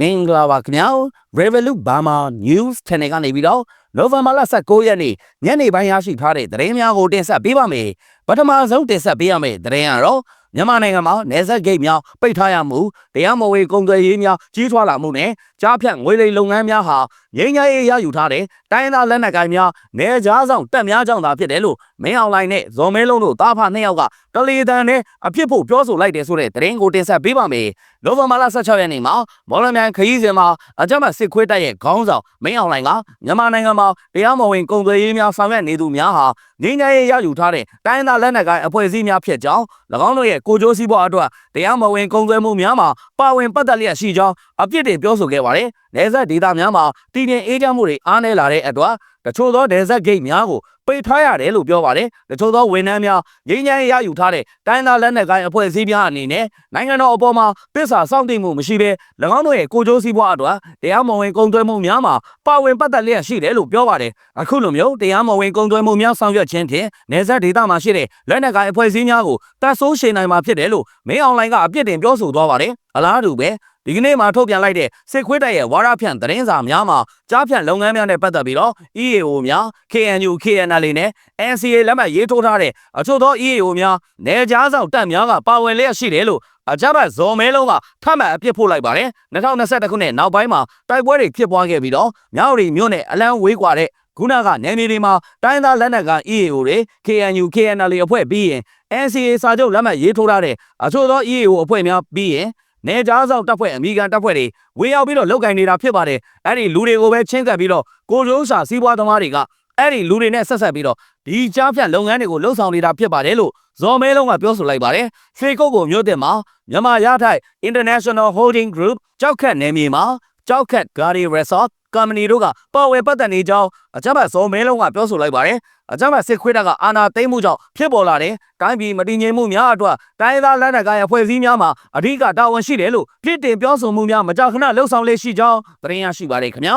မင်္ဂလာပါခင်ဗျာ Revolut Burma News Channel ကနေပြီးတော့ November 19ရက်နေ့ညနေပိုင်းရရှိထားတဲ့သတင်းများကိုတင်ဆက်ပေးပါမယ်ပထမဆုံးတင်ဆက်ပေးရမယ့်သတင်းကတော့ မြန်မာနိုင်ငံမှာနေဆက်ဂိတ်များပိတ်ထားရမှုတရားမဝင်ကုန်သွယ်ရေးများကြီးထွားလာမှုနဲ့ကြားဖြတ်ငွေလိမ်လုပ်ငန်းများဟာငြိမ်းချမ်းရေးရယူထားတဲ့တိုင်းဒေသလက်နက်ကိုင်များနေကြားဆောင်တက်များကြောင့်သာဖြစ်တယ်လို့မင်းအောင်လိုင်းနဲ့ဇော်မဲလုံးတို့တာဖနှစ်ယောက်ကတလီတန်နဲ့အဖြစ်ဖို့ပြောဆိုလိုက်တယ်ဆိုတဲ့သတင်းကိုတင်ဆက်ပေးပါမယ်။နိုဝင်ဘာလ16ရက်နေ့မှာမော်လမြိုင်ခရီးစဉ်မှာအကြမ်းဖက်စစ်ခွေးတပ်ရဲ့ခေါင်းဆောင်မင်းအောင်လိုင်းကမြန်မာနိုင်ငံမှာတရားမဝင်ကုန်သွယ်ရေးများဆောင်ရွက်နေသူများဟာငြိမ်းချမ်းရေးရယူထားတဲ့တိုင်းဒေသလက်နက်ကိုင်အဖွဲ့အစည်းများဖြစ်ကြောင်း၎င်းတို့ရဲ့ကိုကြိုးစည်းပွားအတွက်တရားမဝင်ကုန်သွယ်မှုများမှာပါဝင်ပတ်သက်လျက်ရှိကြောင်းအပြစ်တင်ပြောဆိုခဲ့ပါတယ်။ နေဆက်ဒေသများမှာတည်ငြိမ်အေးချမ်းမှုတွေအားနည်းလာတဲ့အတွက်တချို့သောနေဆက်ဂိတ်များကိုပိတ်ထားရတယ်လို့ပြောပါတယ်။တချို့သောဝန်ထမ်းများငြိမ်းချမ်းရေးရယူထားတဲ့တိုင်းသားလက်နက်ကိုင်အဖွဲ့အစည်းများအနေနဲ့နိုင်ငံတော်အပေါ်မှာပစ္စာစောင့်တည်မှုမရှိဘဲ၎င်းတို့ရဲ့ကိုကြိုးစည်းပွားအတွက်တရားမဝင်ကုန်သွယ်မှုများမှာပါဝင်ပတ်သက်လျက်ရှိတယ်လို့ပြောပါတယ်။အခုလိုမျိုးတရားမဝင်ကုန်သွယ်မှုများဆောင်ရွက်ခြင်းဖြင့်နေဆက်ဒေသမှာရှိတဲ့လက်နက်ကိုင်အဖွဲ့အစည်းများကိုတပ်ဆိုးရှင်နိုင်မှာဖြစ်တယ်လို့မင်းအွန်လိုင်းကအပြစ်တင်ပြောဆိုသွားပါတယ်။အလားတူပဲ ဒီကနေ့မှာထုတ်ပြန်လိုက်တဲ့စစ်ခွေးတပ်ရဲ့ဝါရဖြန့်သတင်းစာများမှာကြားဖြန့်လုပ်ငန်းများနဲ့ပတ်သက်ပြီးတော့ EAO များ KNU KNL နဲ့ NCA လက်မှတ်ရေးထိုးထားတဲ့အချို့သော EAO များနေကြားဆောင်တပ်များကပါဝင်လျက်ရှိတယ်လို့အကြမ်းဖက်ဇော်မဲလုံးကထပ်မံအပြစ်ဖို့လိုက်ပါတယ်2021ခုနှစ်နောက်ပိုင်းမှာတိုက်ပွဲတွေဖြစ်ပွားခဲ့ပြီးတော့မြောက်ရီမြို့နယ်အလန်းဝေးကွာတဲ့ခုနကနယ်မြေတွေမှာတိုင်းသားလက်နက်က EAO တွေ KNU KNL အဖွဲ့ပြီးရင် NCA စာချုပ်လက်မှတ်ရေးထိုးထားတဲ့အချို့သော EAO အဖွဲ့များပြီးရင် နေကြားဆောင်တပ်ဖွဲ့အမိကန်တပ်ဖွဲ့တွေဝေရောက်ပြီးတော့လောက်ကင်နေတာဖြစ်ပါတယ်အဲ့ဒီလူတွေကိုပဲချင်းကပ်ပြီးတော့ကိုရိုးစာစီးပွားသမားတွေကအဲ့ဒီလူတွေနဲ့ဆက်ဆက်ပြီးတော့ဒီကြားဖြတ်လုပ်ငန်းတွေကိုလှုပ်ဆောင်နေတာဖြစ်ပါတယ်လို့ဇော်မဲလုံးကပြောဆိုလိုက်ပါတယ်ရွှေကုတ်ကိုမြို့တင်မှာမြန်မာရထိုက် International Holding Group ကြောက်ခတ်နယ်မြေမှာကြောက်ခတ် Gari Resort ကမ္ပဏီတို့ကပေါ်ဝယ်ပတ်သက်နေကြောင်းအကြမ်းဖက်ဇော်မဲလုံးကပြောဆိုလိုက်ပါတယ်အကြမ်းဖက်စစ်ခွေးတပ်ကအာဏာသိမ်းမှုကြောင့်ဖြစ်ပေါ်လာတဲ့တိုင်းပြည်မတည်ငြိမ်မှုများအတွက်တိုင်းသားလက်နက်ကိုင်အဖွဲ့အစည်းများမှာအဓိကတာဝန်ရှိတယ်လို့ဖြစ်တင်ပြောဆိုမှုများမကြာခဏလှုပ်ဆောင်လေးရှိကြောင်းသတင်းရရှိပါတယ်ခင်ဗျာ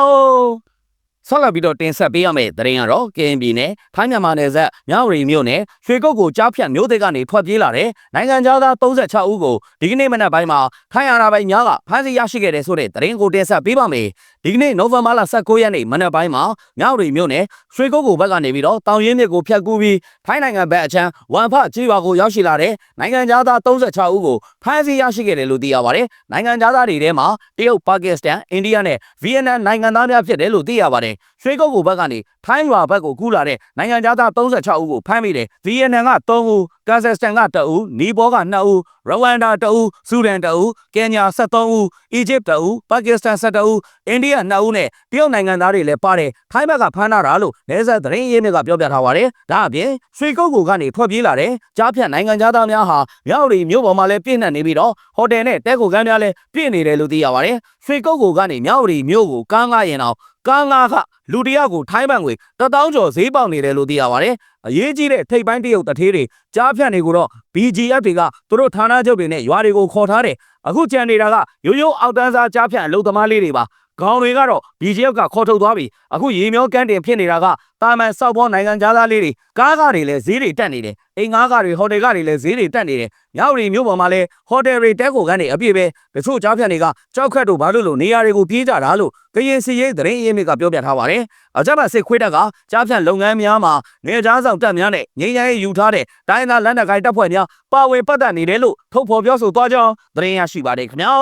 ဆက်လက်ပြီးတော့တင်ဆက်ပေးရမယ့်သတင်းကတော့ KNB နဲ့ထိုင်းမြန်မာနယ်စပ်မြောက်ရီမြို့နယ်ရွှေကုတ်ကိုကြားဖြတ်မြို့တွေကနေထွက်ပြေးလာတဲ့နိုင်ငံသား36ဦးကိုဒီကနေ့မနက်ပိုင်းမှာထိုင်းအာဏာပိုင်များကဖမ်းဆီးရရှိခဲ့တဲ့ဆိုတဲ့သတင်းကိုတင်ဆက်ပေးပါမယ်။ဒီကနေ့နိုဝင်ဘာလ19ရက်နေ့မနက်ပိုင်းမှာမြောက်ရီမြို့နယ်ရွှေကုတ်ကိုဘက်ကနေပြီးတော့တောင်ရင်းမြစ်ကိုဖြတ်ကူးပြီးထိုင်းနိုင်ငံဘက်အချမ်းဝမ်ဖကြေးရွာကိုရောက်ရှိလာတဲ့နိုင်ငံသား36ဦးကိုဖမ်းဆီးရရှိခဲ့တယ်လို့သိရပါတယ်။နိုင်ငံသားတွေထဲမှာတရုတ်၊ပါကစ္စတန်၊အိန္ဒိယနဲ့ဗီယက်နမ်နိုင်ငံသားများဖြစ်တယ်လို့သိရပါတယ်။ရွှေကုတ်ကိုဘက်ကနေထိုင်းရွာဘက်ကိုကူးလာတဲ့နိုင်ငံသား36ဦးကိုဖမ်းမိတယ်။ဗီယက်နမ်က3ဦးကာဇက်စတန်က2ဦးနီပေါက2ဦးရဝမ်ဒါ2ဦးဆူဒန်2ဦးကင်ညာ73ဦးအီဂျစ်2ဦးပါကစ္စတန်7ဦးအိန္ဒိယ2ဦးနဲ့တရုတ်နိုင်ငံသားတွေလည်းပါတယ်ထိုင်းဘက်ကဖမ်းလာတာလို့နေဆက်သတင်းရင်းမြစ်ကပြောပြထားပါတယ်ဒါအပြင်ရွှေကုတ်ကိုကနေထွက်ပြေးလာတဲ့ကြားဖြတ်နိုင်ငံသားများဟာမြောက်ရီမြို့ပေါ်မှာလည်းပြည့်နှက်နေပြီးတော့ဟိုတယ်နဲ့တဲကိုကမ်းများလည်းပြည့်နေတယ်လို့သိရပါတယ်ရွှေကုတ်ကိုကနေမြောက်ရီမြို့ကိုကားငှားရင်တော့ကားငါးကလူတယောက်ကိုထိုင်းဘန်ငွေ1000ကျော်ဈေးပေါက်နေတယ်လို့သိရပါတယ်။အရေးကြီးတဲ့ထိပ်ပိုင်းတရုတ်တထေးတွေကြားဖြတ်နေကိုတော့ BGF တွေကသူတို့ဌာနချုပ်တွေနဲ့ရွာတွေကိုခေါ်ထားတယ်။အခုကြံနေတာကရိုးရိုးအောက်တန်းစားကြားဖြတ်အလုပ်သမားလေးတွေပါ။ ခေါင်းတွေကတော့ BGF ကခေါ်ထုတ်သွားပြီ။အခုရေမျောကန်းတင်ဖြစ်နေတာကတာမန်စောက်ပေါ်နိုင်ငံသားလေးတွေကားကားတွေလည်းဈေးတွေတက်နေတယ်။အိမ်ငါးကားတွေဟိုတယ်ကားတွေလည်းဈေးတွေတက်နေတယ်။မြောက်ရီမြို့ပေါ်မှာလည်းဟိုတယ်တွေတဲကိုကန်းတွေအပြည့်ပဲတချို့ကြားဖြတ်တွေကကြောက်ခတ်တို့ဘာလို့လို့နေရာတွေကိုပြေးကြတာလို့ကရင်စီရေးသတင်းအရင်းမြစ်ကပြောပြထားပါတယ်။အကြမ်းဖက်စစ်ခွေးတပ်ကကြားဖြတ်လုပ်ငန်းများမှာနေကြားဆောင်တပ်များနဲ့ငြိမ်းချမ်းရေးယူထားတဲ့တိုင်းသားလက်နက်ကိုင်တပ်ဖွဲ့များပါဝင်ပတ်သက်နေတယ်လို့ထုတ်ဖော်ပြောဆိုသွားကြောင်းသတင်းရရှိပါတယ်ခင်ဗျာ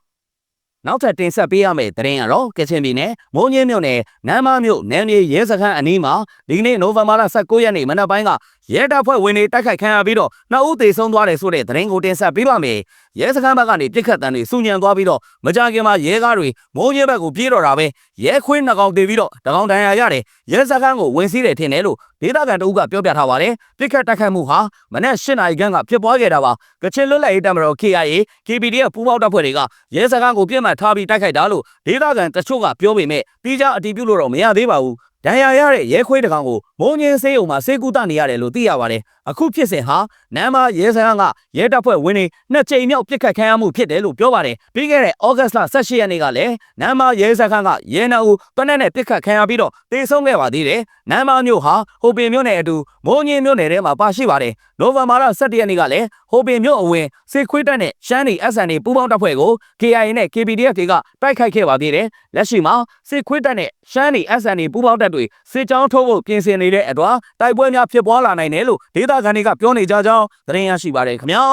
။ နောက်ထပ်တင်ဆက်ပေးရမယ့်သတင်းကတော့ကချင်ပြည်နယ်မုံညင်းမြို့နယ်နမ်းမမြို့နယ်မြေရဲစခန်းအနီးမှာဒီကနေ့နိုဝင်ဘာလ19ရက်နေ့မနက်ပိုင်းကရဲတပ်ဖွဲ့ဝင်တွေတိုက်ခိုက်ခံရပြီးတော့နှစ်ဦးသေဆုံးသွားတယ်ဆိုတဲ့သတင်းကိုတင်ဆက်ပေးပါမယ်။ ရဲစခန်းဘက်ကနေပြစ်ခတ်တန်းတွေစုညံသွားပြီးတော့မကြခင်မှာရဲကားတွေမုံညင်းဘက်ကိုပြေးတော့တာပဲရဲခွေးနှစ်ကောင်တေပြီးတော့တကောင်တန်ရာရတယ်ရဲစခန်းကိုဝင်စီးတယ်ထင်တယ်လို့ဒေသခံတအုပ်ကပြောပြထားပါတယ်။ပြစ်ခတ်တိုက်ခိုက်မှုဟာမနက်၈နာရီခန့်ကဖြစ်ပွားခဲ့တာပါ။ကချင်လွတ်လပ်ရေးတပ်မတော် KIA KPDF ပူးပေါင်းတပ်ဖွဲ့တွေကရဲစခန်းကိုပြစ်မှတ်ထားပြီးတိုက်ခိုက်တာလို့ဒေသခံတချို့ကပြောပေမဲ့တိကျအတည်ပြုလို့တော့မရသေးပါဘူး။ဒဏ်ရာရတဲ့ရဲခွေးတကောင်ကိုမုံငင်းဆေးရုံမှာဆေးကုသနေရတယ်လို့သိရပါတယ် အခုဖြစ်စဉ်ဟာနမ်မာရဲစခန်းကရဲတပ်ဖွဲ့ဝင်တွေနှစ်ကြိမ်မြောက်ပြစ်ခတ်ခံရမှုဖြစ်တယ်လို့ပြောပါတယ်ပြီးခဲ့တဲ့ဩဂတ်စ်လ18ရက်နေ့ကလည်းနမ်မာရဲစခန်းကရဲနှအုပ်တနက်နဲ့ပြစ်ခတ်ခံရပြီးတော့တေဆုံးခဲ့ပါသေးတယ်နမ်မာမြို့ဟာဟိုပင်မြို့နယ်အတူမုံငင်းမြို့နယ်ထဲမှာပါရှိပါတယ်နိုဝင်ဘာလ17ရက်နေ့ကလည်းဟိုပင်မြို့အဝင်စစ်ခွေးတပ်နဲ့ရှမ်းနီ SN တွေပူးပေါင်းတပ်ဖွဲ့ကို KIA နဲ့ KPDF တွေကတိုက်ခိုက်ခဲ့ပါသေးတယ်လက်ရှိမှာစစ်ခွေးတပ်နဲ့ရှမ်းနီ SN တွေပူးပေါင်းတပ်တွေစစ်ကြောင်းထိုးဖို့ပြင်ဆင်နေတဲ့အတွက်တိုက်ပွဲများဖြစ်ပွားလာနိုင်တယ်လို့ဒေသခံတွေကပြောနေကြကြောင်းသတင်းရရှိပါတယ်ခင်ဗျာ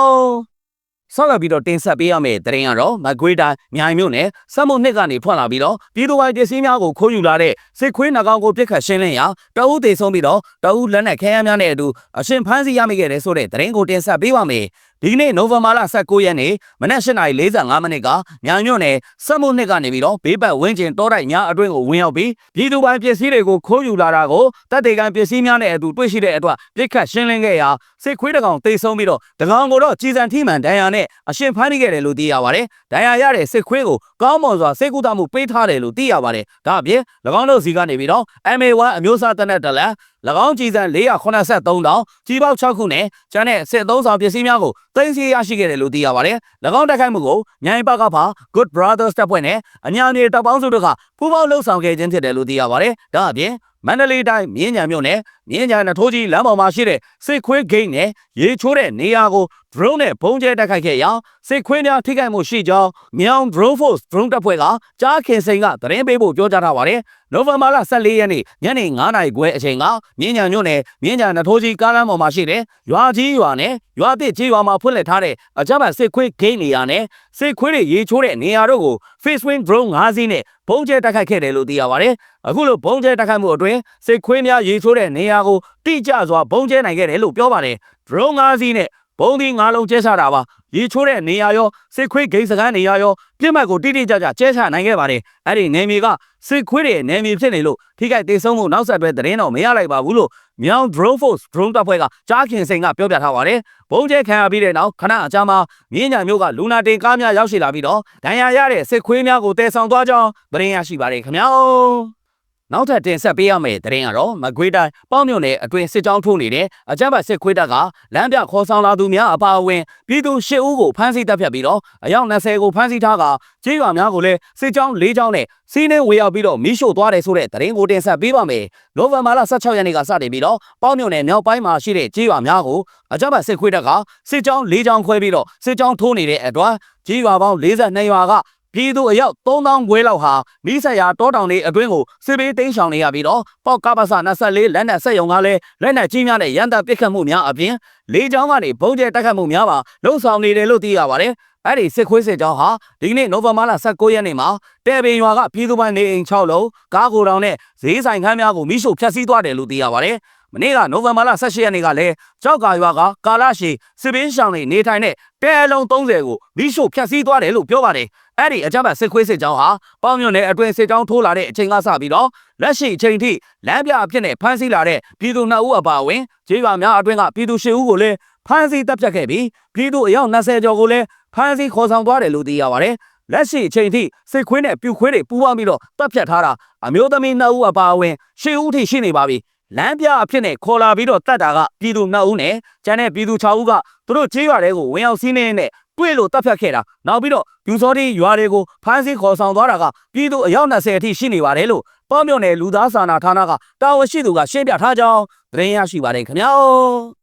ဆောက်ရပြီးတော့တင်ဆက်ပေးရမယ့်သတင်းကတော့မကွေးတိုင်းမြိုင်မြို့နယ်စက်မှုနှစ်ကနေဖွင့်လာပြီးတော့ပြည်သူ့ဝိုင်းပစ္စည်းများကိုခိုးယူလာတဲ့စစ်ခွေးနှကောင်ကိုပြစ်ခတ်ရှင်းလင်းရာတအုပ်သေးဆုံးပြီးတော့တအုပ်လက်နက်ခဲယမ်းများနဲ့အတူအရှင်ဖမ်းဆီးရမိခဲ့တဲ့ဆိုတဲ့သတင်းကိုတင်ဆက်ပေးပါမယ် ဒီကနေ့နိုဝင်ဘာလ19ရက်နေ့မနက်8:45မိနစ်ကမြိုင်မြို့နယ်စက်မှုနှစ်ကနေပြီးတော့ဘေးပတ်ဝင်းကျင်တောတိုက်ညအတွင်းကိုဝင်ရောက်ပြီးပြည်သူပိုင်းပစ္စည်းတွေကိုခိုးယူလာတာကိုတပ်တေကန်ပစ္စည်းများနဲ့အတူတွေ့ရှိတဲ့အတွက်ပြစ်ခတ်ရှင်းလင်းခဲ့ရာစစ်ခွေးတကောင်တိတ်ဆုံးပြီးတော့တကောင်ကိုတော့ကြီးစံထိမှန်ဒဏ်ရာနဲ့အရှင်ဖမ်းမိခဲ့တယ်လို့သိရပါတယ်။ဒဏ်ရာရတဲ့စစ်ခွေးကိုကောင်းမွန်စွာစိတ်ကူးတမှုပေးထားတယ်လို့သိရပါတယ်။ဒါအပြင်၎င်းတို့စီကနေပြီးတော့ MA1 အမျိုးအစားတနက်တလက်၎င်းကြည်စံ483တောင်ကြီးပေါက်6ခုနဲ့ကျန်တဲ့စစ်သုံးဆောင်ပစ္စည်းများကိုသိမ်းဆည်းရရှိခဲ့တယ်လို့သိရပါတယ်။၎င်းတိုက်ခိုက်မှုကိုမြိုင်ပါကဖာ Good Brothers တပ်ဖွဲ့နဲ့အညာမြေတပ်ပေါင်းစုတို့ကပူးပေါင်းလှုပ်ဆောင်ခဲ့ခြင်းဖြစ်တယ်လို့သိရပါတယ်။ဒါအပြင်မန္တလေးတိုင်းမြင်းညာမြို့နယ်မြင်းညာနထိုးကြီးလမ်းပေါ်မှာရှိတဲ့စစ်ခွေးဂိတ်နဲ့ရေချိုးတဲ့နေရာကို drone နဲ့ပုံကျဲတိုက်ခိုက်ခဲ့ရာစစ်ခွေးများထိခိုက်မှုရှိကြောင်းမြောင် drone force drone တပ်ဖွဲ့ကကြားခင်စိန်ကသတင်းပေးဖို့ပြောကြားထားပါတယ်။နိုဝင်ဘာလ14ရက်နေ့ညနေ9:00နာရီခွဲအချိန်ကမြင်းညာမြို့နယ်မြင်းညာနထိုးကြီးကားလမ်းပေါ်မှာရှိတဲ့ရွာကြီးရွာနဲ့ရွာသစ်ကြီးရွာမှာဖွင့်လှစ်ထားတဲ့အကြမ်းဖက်စစ်ခွေးဂိတ်နေရာနဲ့စစ်ခွေးတွေရေချိုးတဲ့နေရာတို့ကို face wing drone 5စီးနဲ့ပုံကျဲတိုက်ခိုက်ခဲ့တယ်လို့သိရပါတယ်။အခုလိုပုံကျဲတိုက်ခိုက်မှုအတွင်းစစ်ခွေးများရေချိုးတဲ့နေရာကိုတိကျစွာပုံကျဲနိုင်ခဲ့တယ်လို့ပြောပါတယ်။ drone 5စီးနဲ့ ဘုံဒီ၅လုံးကျဲချတာပါရေချိုးတဲ့နေရာရောစစ်ခွေးဂိမ်းစကန်းနေရာရောပြစ်မှတ်ကိုတိတိကျကျကျဲချနိုင်ခဲ့ပါတယ်အဲ့ဒီနေမြေကစစ်ခွေးတွေနေမြေဖြစ်နေလို့ထိခိုက်ဒေဆုံးမှုနောက်ဆက်တွဲသတင်းတော့မရလိုက်ပါဘူးလို့မြောင် drone force drone တပ်ဖွဲ့ကကြားခင်စိန်ကပြောပြထားပါတယ်ဘုံကျဲခံရပြီးတဲ့နောက်ခဏအကြာမှာမြင်းညာမျိုးကလူနာတင်ကားများရောက်ရှိလာပြီးတော့ဒဏ်ရာရတဲ့စစ်ခွေးများကိုတည်ဆောင်သွားကြောင်းသတင်းရရှိပါတယ်ခင်ဗျာ နောက်ထပ်တင်ဆက်ပေးရမယ့်သတင်းကတော့မကွေးတိုင်းပေါ့မြို့နယ်အတွင်းစစ်ကြောင်းထိုးနေတဲ့အကြမ်းဖက်စစ်ခွေးတပ်ကလမ်းပြခေါ်ဆောင်လာသူများအပါအဝင်ပြည်သူ၈ဦးကိုဖမ်းဆီးတပ်ဖြတ်ပြီးတော့အယောက်20ကိုဖမ်းဆီးထားကကြေးရွာများကိုလည်းစစ်ကြောင်း၄ကြောင်းနဲ့စီးနှင်းဝေရောက်ပြီးတော့မိရှို့သွားတယ်ဆိုတဲ့သတင်းကိုတင်ဆက်ပေးပါမယ်။နိုဝင်ဘာလ16ရက်နေ့ကစတင်ပြီးတော့ပေါ့မြို့နယ်မြောက်ပိုင်းမှာရှိတဲ့ကြေးရွာများကိုအကြမ်းဖက်စစ်ခွေးတပ်ကစစ်ကြောင်း၄ကြောင်းခွဲပြီးတော့စစ်ကြောင်းထိုးနေတဲ့အတွက်ကြေးရွာပေါင်း42ရွာက ပြည်သူအယောက်3000ခွဲလောက်ဟာမိဆက်ရာတောတောင်တွေအတွင်းကိုစစ်ပေးတိမ်းရှောင်နေရပြီးတော့ပေါက်ကပ္ပစ24လက်နက်ဆက်ယုံကလည်းလက်နက်ကြီးများနဲ့ရန်တပ်ပစ်ခတ်မှုများအပြင်လေကြောင်းကနေဘုံကျဲတိုက်ခတ်မှုများပါလှုံ့ဆော်နေတယ်လို့သိရပါတယ်။အဲ့ဒီစစ်ခွေးစစ်ကြောင်းဟာဒီကနေ့နိုဝင်ဘာလ19ရက်နေ့မှာတဲပင်ရွာကပြည်သူပိုင်းနေအိမ်6လုံးကားကိုယ်တောင်နဲ့ဈေးဆိုင်ခန်းများကိုမိရှို့ဖျက်ဆီးသွားတယ်လို့သိရပါတယ်။ မနေ့ကနိုဝင်ဘာလ18ရက်နေ့ကလည်းကြောက်ကာရွာကကာလာရှိစစ်ပင်းရှောင်းနေနေထိုင်တဲ့တဲအလုံး30ကိုမိရှို့ဖျက်ဆီးသွားတယ်လို့ပြောပါတယ်။အဲ့ဒီအကြမ်းဖက်စစ်ခွေးစစ်ကြောင်းဟာပေါင်းမြို့နယ်အတွင်းစစ်ကြောင်းထိုးလာတဲ့အချိန်ကစပြီးတော့လက်ရှိအချိန်ထိလမ်းပြအဖြစ်နဲ့ဖမ်းဆီးလာတဲ့ပြည်သူ2ဦးအပါအဝင်ခြေရွာများအတွင်းကပြည်သူ10ဦးကိုလည်းဖမ်းဆီးတပ်ဖြတ်ခဲ့ပြီးပြည်သူအယောက်20ကျော်ကိုလည်းဖမ်းဆီးခေါ်ဆောင်သွားတယ်လို့သိရပါတယ်။လက်ရှိအချိန်ထိစစ်ခွေးနဲ့ပြူခွေးတွေပူးပေါင်းပြီးတော့တပ်ဖြတ်ထားတာအမျိုးသမီး2ဦးအပါအဝင်10ဦးထိရှိနေပါပြီ။ လမ်းပြအဖြစ်နဲ့ခေါ်လာပြီးတော့တတ်တာကပြည်သူ2ဦးနဲ့ကျန်တဲ့ပြည်သူ6ဦးကသူတို့ခြေရွာတွေကိုဝင်ရောက်စီးနှင်းနဲ့တွေ့လို့တပ်ဖြတ်ခဲ့တာနောက်ပြီးတော့ယူစောတိရွာတွေကိုဖမ်းဆီးခေါ်ဆောင်သွားတာကပြည်သူအယောက်20အထိရှိနေပါတယ်လို့ပေါ့မြို့နယ်လူသားစာနာဌာနကတာဝန်ရှိသူကရှင်းပြထားကြောင်းသတင်းရရှိပါတယ်ခင်ဗျာ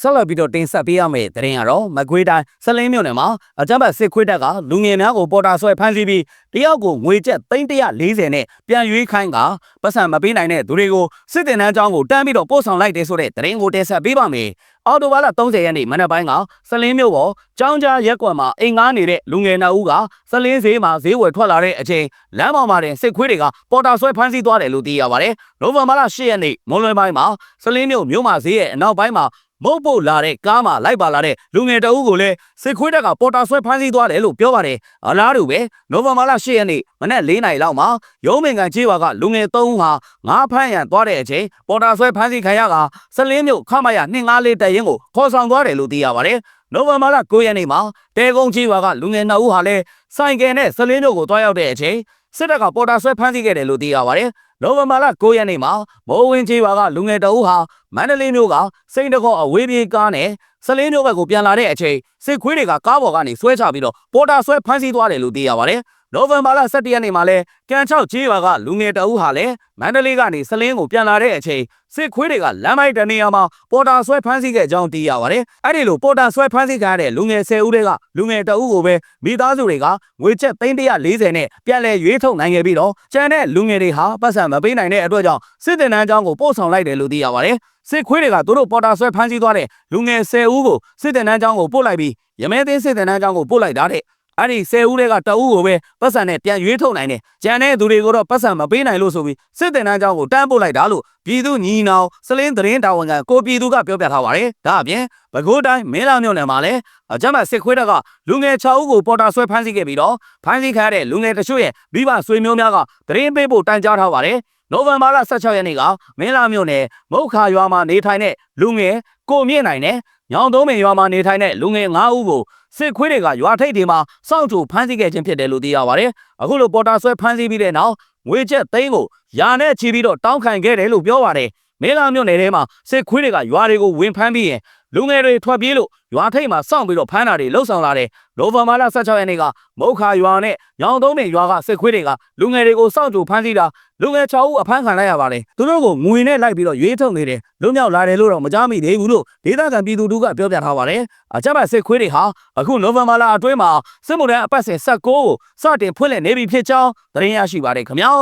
ဆက်လက်ပြီးတော့တင်ဆက်ပေးရမယ့်သတင်းကတော့မကွေးတိုင်းစလင်းမြို့နယ်မှာအကြမ်းဖက်စစ်ခွေးတပ်ကလူငယ်များကိုပေါ်တာဆွဲဖမ်းဆီးပြီးတယောက်ကိုငွေကျပ်340နဲ့ပြန်ရွေးခိုင်းကပတ်စံမပေးနိုင်တဲ့သူတွေကိုစစ်တင်တန်းကျောင်းကိုတန်းပြီးတော့ပို့ဆောင်လိုက်တယ်ဆိုတဲ့သတင်းကိုတင်ဆက်ပေးပါမယ်။အော်တိုဘာလ30ရက်နေ့မနက်ပိုင်းကစလင်းမြို့ပေါ်ကျောင်းကြားရက်ကွက်မှာအိမ်ငားနေတဲ့လူငယ်နှစ်ဦးကစလင်းဈေးမှာဈေးဝယ်ထွက်လာတဲ့အချိန်လမ်းပေါ်မှာတင်စစ်ခွေးတွေကပေါ်တာဆွဲဖမ်းဆီးသွားတယ်လို့သိရပါတယ်။နိုဝင်ဘာလ10ရက်နေ့မွန်လွယ်ပိုင်းမှာစလင်းမြို့မြို့မှာဈေးရဲ့အနောက်ပိုင်းမှာ မုတ်ပို့လာတဲ့ကားမှာလိုက်ပါလာတဲ့လူငယ်တအုပ်ကိုလည်းစစ်ခွေးတပ်ကပေါ်တာဆွဲဖမ်းဆီးသွားတယ်လို့ပြောပါတယ်။အလားတူပဲနိုဝင်ဘာလ10ရက်နေ့မနက်4နာရီလောက်မှာရုံးမင်ကန်ချေးဝါကလူငယ်3ဦးဟာငါးဖမ်းရန်သွားတဲ့အချိန်ပေါ်တာဆွဲဖမ်းဆီးခံရကစလင်းမြို့ခမရ254တရင်ကိုခေါ်ဆောင်သွားတယ်လို့သိရပါတယ်။နိုဝင်ဘာလ9ရက်နေ့မှာတဲကုန်းချေးဝါကလူငယ်2ဦးဟာလည်းစိုင်ကယ်နဲ့စလင်းမြို့ကိုတွားရောက်တဲ့အချိန်စစ်တပ်ကပေါ်တာဆွဲဖမ်းဆီးခဲ့တယ်လို့သိရပါတယ် နိုဝင်ဘာလ9ရက်နေ့မှာမိုးဝင်းကြီးပါကလူငယ်တအုပ်ဟာမန္တလေးမြို့ကစိန်တကောအဝေးပြေးကားနဲ့စလင်းမြို့ဘက်ကိုပြန်လာတဲ့အချိန်စစ်ခွေးတွေကကားပေါ်ကနေဆွဲချပြီးတော့ပေါ်တာဆွဲဖမ်းဆီးသွားတယ်လို့သိရပါတယ်။ နိုဝင်ဘာလ17ရက်နေ့မှာလဲကန်ချောက်ကြီးပါကလူငယ်တအုပ်ဟာလည်းမန္တလေးကနေစလင်းကိုပြန်လာတဲ့အချိန်စစ်ခွေးတွေကလမ်းမိုက်တနေရာမှာပေါ်တာဆွဲဖမ်းဆီးခဲ့ကြောင်းသိရပါတယ်။အဲ့ဒီလိုပေါ်တာဆွဲဖမ်းဆီးခံရတဲ့လူငယ်10ဦးတွေကလူငယ်တအုပ်ကိုပဲမိသားစုတွေကငွေချက်340နဲ့ပြန်လဲရွေးထုတ်နိုင်ခဲ့ပြီးတော့ကျန်တဲ့လူငယ်တွေဟာပတ်စံမပေးနိုင်တဲ့အတွက်ကြောင့်စစ်တင်တန်းကျောင်းကိုပို့ဆောင်လိုက်တယ်လို့သိရပါတယ်။စစ်ခွေးတွေကသူတို့ပေါ်တာဆွဲဖမ်းဆီးသွားတဲ့လူငယ်10ဦးကိုစစ်တင်တန်းကျောင်းကိုပို့လိုက်ပြီးရမဲသိန်းစစ်တင်တန်းကျောင်းကိုပို့လိုက်တာတဲ့ အဲ့ဒီ10ဦးတွေကတအုပ်ကိုပဲပတ်စံနဲ့ပြန်ရွေးထုတ်နိုင်တယ်။ကျန်တဲ့သူတွေကိုတော့ပတ်စံမပေးနိုင်လို့ဆိုပြီးစစ်တင်တန်းကျောင်းကိုတန်းပို့လိုက်တာလို့ပြည်သူညီနောင်စလင်းသတင်းတာဝန်ခံကိုပြည်သူကပြောပြထားပါတယ်။ဒါအပြင်ပဲခူးတိုင်းမင်းလာမြို့နယ်မှာလည်းအကြမ်းဖက်စစ်ခွေးတပ်ကလူငယ်6ဦးကိုပေါ်တာဆွဲဖမ်းဆီးခဲ့ပြီးတော့ဖမ်းဆီးခံရတဲ့လူငယ်တချို့ရဲ့မိဘဆွေမျိုးများကသတင်းပေးဖို့တိုင်ကြားထားပါတယ်။နိုဝင်ဘာလ16ရက်နေ့ကမင်းလာမြို့နယ်မုတ်ခါရွာမှာနေထိုင်တဲ့လူငယ်ကိုမြင့်နိုင်နဲ့ညောင်သုံးပင်ရွာမှာနေထိုင်တဲ့လူငယ်9ဦးကို စစ်ခွေးတွေကရွာထိပ်တွေမှာစောင့်ကြိုဖမ်းဆီးခဲ့ခြင်းဖြစ်တယ်လို့သိရပါတယ်။အခုလိုပေါ်တာဆွဲဖမ်းဆီးပြီးတဲ့နောက်ငွေချက်သိန်းကိုယာနဲ့ချီပြီးတော့တောင်းခံခဲ့တယ်လို့ပြောပါတယ်။မဲလာမြို့နယ်ထဲမှာစစ်ခွေးတွေကရွာတွေကိုဝင်ဖမ်းပြီးရင် လူငယ်တွေထွက်ပြေးလို့ရွာထိပ်မှာစောင့်ပြီးတော့ဖမ်းတာတွေလှုပ်ဆောင်လာတယ်။နိုဗန်ဘာလ16ရက်နေ့ကမုတ်ခါရွာနဲ့ညောင်သုံးပင်ရွာကစစ်ခွေးတွေကလူငယ်တွေကိုစောင့်ကြိုဖမ်းဆီးတာလူငယ်6ဦးအဖမ်းခံလိုက်ရပါတယ်။သူတို့ကိုငွေနဲ့လိုက်ပြီးတော့ရွေးထုတ်နေတယ်။လွတ်မြောက်လာတယ်လို့တော့မကြားမိသေးဘူးလို့ဒေသခံပြည်သူတို့ကပြောပြထားပါတယ်။အကြမ်းဖက်စစ်ခွေးတွေဟာအခုနိုဗန်ဘာလအတွင်းမှာစစ်မှုထမ်းအပတ်စဉ်16ကိုစတင်ဖွင့်လှစ်နေပြီဖြစ်ကြောင်းသတင်းရရှိပါတယ်ခင်ဗျာ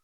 ။